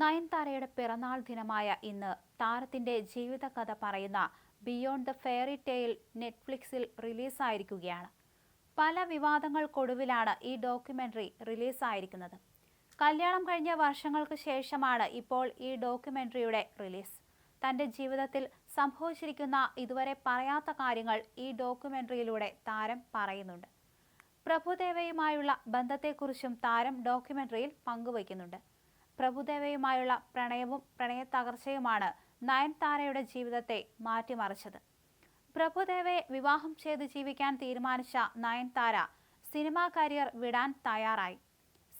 നയൻതാരയുടെ പിറന്നാൾ ദിനമായ ഇന്ന് താരത്തിന്റെ ജീവിതകഥ പറയുന്ന ബിയോണ്ട് ദ ഫെയറി ടെയിൽ നെറ്റ്ഫ്ലിക്സിൽ റിലീസായിരിക്കുകയാണ്. പല വിവാദങ്ങൾക്കൊടുവിലാണ് ഈ ഡോക്യുമെന്ററി റിലീസായിരിക്കുന്നത്. കല്യാണം കഴിഞ്ഞ വർഷങ്ങൾക്ക് ശേഷമാണ് ഇപ്പോൾ ഈ ഡോക്യുമെന്ററിയുടെ റിലീസ്. തന്റെ ജീവിതത്തിൽ സംഭവിച്ചിരിക്കുന്ന ഇതുവരെ പറയാത്ത കാര്യങ്ങൾ ഈ ഡോക്യുമെന്ററിയിലൂടെ താരം പറയുന്നുണ്ട്. പ്രഭുദേവയുമായുള്ള ബന്ധത്തെക്കുറിച്ചും താരം ഡോക്യുമെന്ററിയിൽ പങ്കുവയ്ക്കുന്നുണ്ട്. പ്രഭുദേവയുമായുള്ള പ്രണയവും പ്രണയ തകർച്ചയുമാണ് നയൻതാരയുടെ ജീവിതത്തെ മാറ്റിമറിച്ചത്. പ്രഭുദേവയെ വിവാഹം ചെയ്ത് ജീവിക്കാൻ തീരുമാനിച്ച നയൻതാര സിനിമാ കരിയർ വിടാൻ തയ്യാറായി.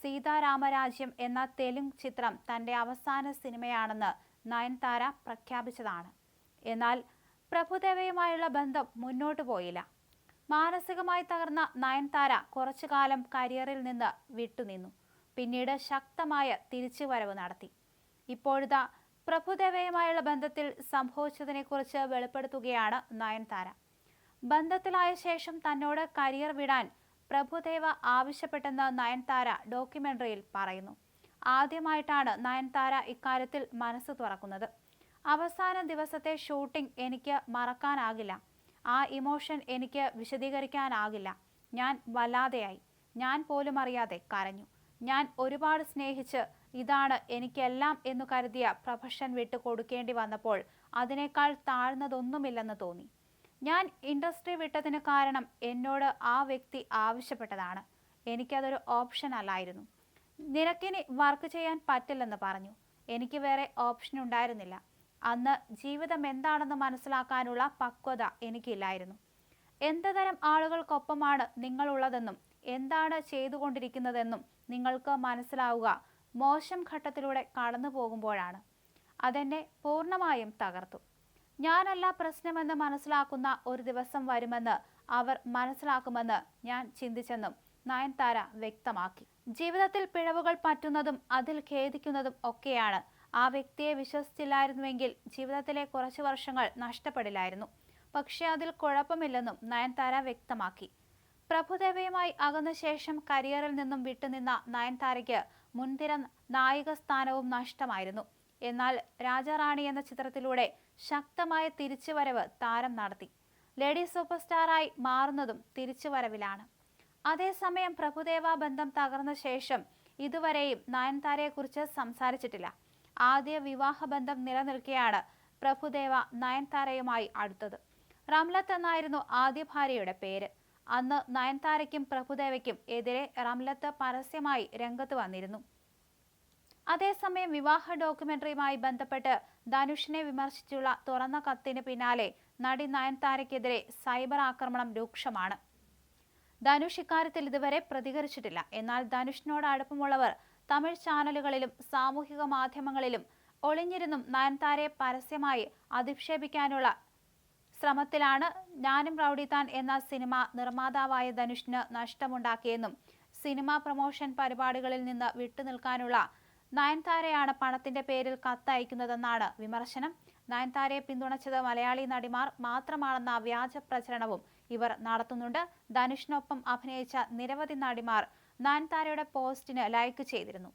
സീതാരാമരാജ്യം എന്ന തെലുങ്ക് ചിത്രം തന്റെ അവസാന സിനിമയാണെന്ന് നയൻതാര പ്രഖ്യാപിച്ചതാണ്. എന്നാൽ പ്രഭുദേവയുമായുള്ള ബന്ധം മുന്നോട്ട് പോയില്ല. മാനസികമായി തകർന്ന നയൻതാര കുറച്ചു കാലം കരിയറിൽ നിന്ന് വിട്ടുനിന്നു. പിന്നീട് ശക്തമായ തിരിച്ചുവരവ് നടത്തി. ഇപ്പോഴത്തെ പ്രഭുദേവയുമായുള്ള ബന്ധത്തിൽ സംഭവിച്ചതിനെക്കുറിച്ച് വെളിപ്പെടുത്തുകയാണ് നയൻതാര. ബന്ധത്തിലായ ശേഷം തന്നോട് കരിയർ വിടാൻ പ്രഭുദേവ ആവശ്യപ്പെട്ടെന്ന് നയൻതാര ഡോക്യുമെന്ററിയിൽ പറയുന്നു. ആദ്യമായിട്ടാണ് നയൻതാര ഇക്കാര്യത്തിൽ മനസ്സ് തുറക്കുന്നത്. അവസാന ദിവസത്തെ ഷൂട്ടിംഗ് എനിക്ക് മറക്കാനാകില്ല. ആ ഇമോഷൻ എനിക്ക് വിശദീകരിക്കാനാകില്ല. ഞാൻ വല്ലാതെയായി. ഞാൻ പോലും അറിയാതെ കരഞ്ഞു. ഞാൻ ഒരുപാട് സ്നേഹിച്ച് ഇതാണ് എനിക്കെല്ലാം എന്നു കരുതിയ പ്രൊഫഷൻ വിട്ടു കൊടുക്കേണ്ടി വന്നപ്പോൾ അതിനേക്കാൾ താഴ്ന്നതൊന്നുമില്ലെന്ന് തോന്നി. ഞാൻ ഇൻഡസ്ട്രി വിട്ടതിന് കാരണം എന്നോട് ആ വ്യക്തി ആവശ്യപ്പെട്ടതാണ്. എനിക്കതൊരു ഓപ്ഷൻ അല്ലായിരുന്നു. നിനക്കിനി വർക്ക് ചെയ്യാൻ പറ്റില്ലെന്ന് പറഞ്ഞു. എനിക്ക് വേറെ ഓപ്ഷൻ ഉണ്ടായിരുന്നില്ല. അന്ന് ജീവിതം എന്താണെന്ന് മനസ്സിലാക്കാനുള്ള പക്വത എനിക്കില്ലായിരുന്നു. എന്ത് തരം ആളുകൾക്കൊപ്പമാണ് നിങ്ങളുള്ളതെന്നും എന്താണ് ചെയ്തുകൊണ്ടിരിക്കുന്നതെന്നും നിങ്ങൾക്ക് മനസ്സിലാവുക. മോശം ഘട്ടത്തിലൂടെ കടന്നു പോകുമ്പോഴാണ്. അതെന്നെ പൂർണമായും തകർത്തു. ഞാനല്ല പ്രശ്നമെന്ന് മനസ്സിലാക്കുന്ന ഒരു ദിവസം വരുമെന്ന് അവർ മനസ്സിലാക്കുമെന്ന് ഞാൻ ചിന്തിച്ചെന്നും നയൻതാര വ്യക്തമാക്കി. ജീവിതത്തിൽ പിഴവുകൾ പറ്റുന്നതും അതിൽ ഖേദിക്കുന്നതും ഒക്കെയാണ്. ആ വ്യക്തിയെ വിശ്വസിച്ചില്ലായിരുന്നുവെങ്കിൽ ജീവിതത്തിലെ കുറച്ച് വർഷങ്ങൾ നഷ്ടപ്പെടില്ലായിരുന്നു. പക്ഷേ അതിൽ കുഴപ്പമില്ലെന്നും നയൻതാര വ്യക്തമാക്കി. പ്രഭുദേവയുമായി അകന്ന ശേഷം കരിയറിൽ നിന്നും വിട്ടുനിന്ന നയൻതാരയ്ക്ക് മുൻതിര നായിക സ്ഥാനവും നഷ്ടമായിരുന്നു. എന്നാൽ രാജാറാണി എന്ന ചിത്രത്തിലൂടെ ശക്തമായ തിരിച്ചുവരവ് താരം നടത്തി. ലേഡി സൂപ്പർ സ്റ്റാറായി മാറുന്നതും തിരിച്ചുവരവിലാണ്. അതേസമയം പ്രഭുദേവ ബന്ധം തകർന്ന ശേഷം ഇതുവരെയും നയൻതാരയെക്കുറിച്ച് സംസാരിച്ചിട്ടില്ല. ആദ്യ വിവാഹബന്ധം നിലനിൽക്കെയാണ് പ്രഭുദേവ നയൻതാരയുമായി അടുത്തത്. റംലത്ത് എന്നായിരുന്നു ആദ്യ ഭാര്യയുടെ പേര്. അന്ന് നയൻതാരയ്ക്കും പ്രഭുദേവയ്ക്കും എതിരെ റംലത്ത് പരസ്യമായി രംഗത്ത് വന്നിരുന്നു. അതേസമയം വിവാഹ ഡോക്യുമെന്ററിയുമായി ബന്ധപ്പെട്ട് ധനുഷിനെ വിമർശിച്ചുള്ള തുറന്ന കത്തിന് പിന്നാലെ നടി നയൻതാരയ്ക്കെതിരെ സൈബർ ആക്രമണം രൂക്ഷമാണ്. ധനുഷ് ഇക്കാര്യത്തിൽ ഇതുവരെ പ്രതികരിച്ചിട്ടില്ല. എന്നാൽ ധനുഷിനോട് അടുപ്പമുള്ളവർ തമിഴ് ചാനലുകളിലും സാമൂഹിക മാധ്യമങ്ങളിലും ഒളിഞ്ഞിരുന്നും നയൻതാരയെ പരസ്യമായി അധിക്ഷേപിക്കാനുള്ള ശ്രമത്തിലാണ് ഞാനും താൻ എന്ന സിനിമ നിർമ്മാതാവായ ധനുഷിന് നഷ്ടമുണ്ടാക്കിയെന്നും സിനിമ പ്രൊമോഷൻ പരിപാടികളിൽ നിന്ന് വിട്ടുനിൽക്കാനുള്ള നയൻതാരയാണ് പണത്തിന്റെ പേരിൽ കത്തയക്കുന്നതെന്നാണ് വിമർശനം. നയൻതാരയെ പിന്തുണച്ചത് മലയാളി നടിമാർ മാത്രമാണെന്ന വ്യാജ പ്രചരണവും ഇവർ നടത്തുന്നുണ്ട്. ധനുഷിനൊപ്പം അഭിനയിച്ച നിരവധി നടിമാർ നയൻതാരയുടെ പോസ്റ്റിന് ലൈക്ക് ചെയ്തിരുന്നു.